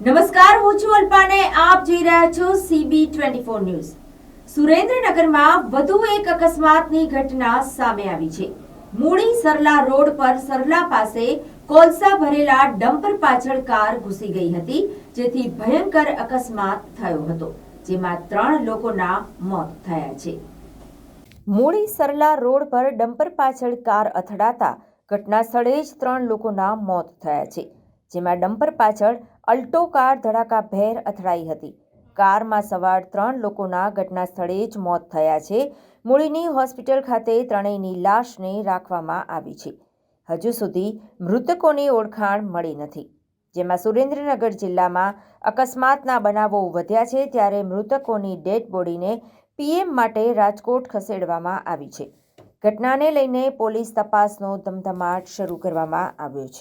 નમસ્કાર, હું છું અલ્પાને. આપ જોઈ રહ્યા છો સીબી ટ્વેન્ટી ફોર ન્યૂઝ સુરેન્દ્રનગરમાં વધુ એક અકસ્માતની ઘટના સામે આવી છે. મૂળી સરલા રોડ પર સરલા પાસે કોલસા ભરેલા ડમ્પર પાછળ કાર ઘૂસી ગઈ હતી, જેથી ભયંકર અકસ્માત થયો હતો, જેમાં ત્રણ લોકોના મોત થયા છે. મૂળી સરલા રોડ પર ડમ્પર પાછળ કાર અથડાતા ઘટના સ્થળે જ ત્રણ લોકોના મોત થયા છે. જેમાં ડમ્પર પાછળ અલ્ટો કાર ધડાકાભેર અથડાઈ હતી. કારમાં સવાર ત્રણ લોકોના ઘટના સ્થળે જ મોત થયા છે. મૂળીની હોસ્પિટલ ખાતે ત્રણેયની લાશને રાખવામાં આવી છે. હજુ સુધી મૃતકોની ઓળખાણ મળી નથી. જેમાં સુરેન્દ્રનગર જિલ્લામાં અકસ્માતના બનાવો વધ્યા છે ત્યારે મૃતકોની ડેડ બોડીને પીએમ માટે રાજકોટ ખસેડવામાં આવી છે. ઘટનાને લઈને પોલીસ તપાસનો ધમધમાટ શરૂ કરવામાં આવ્યો છે.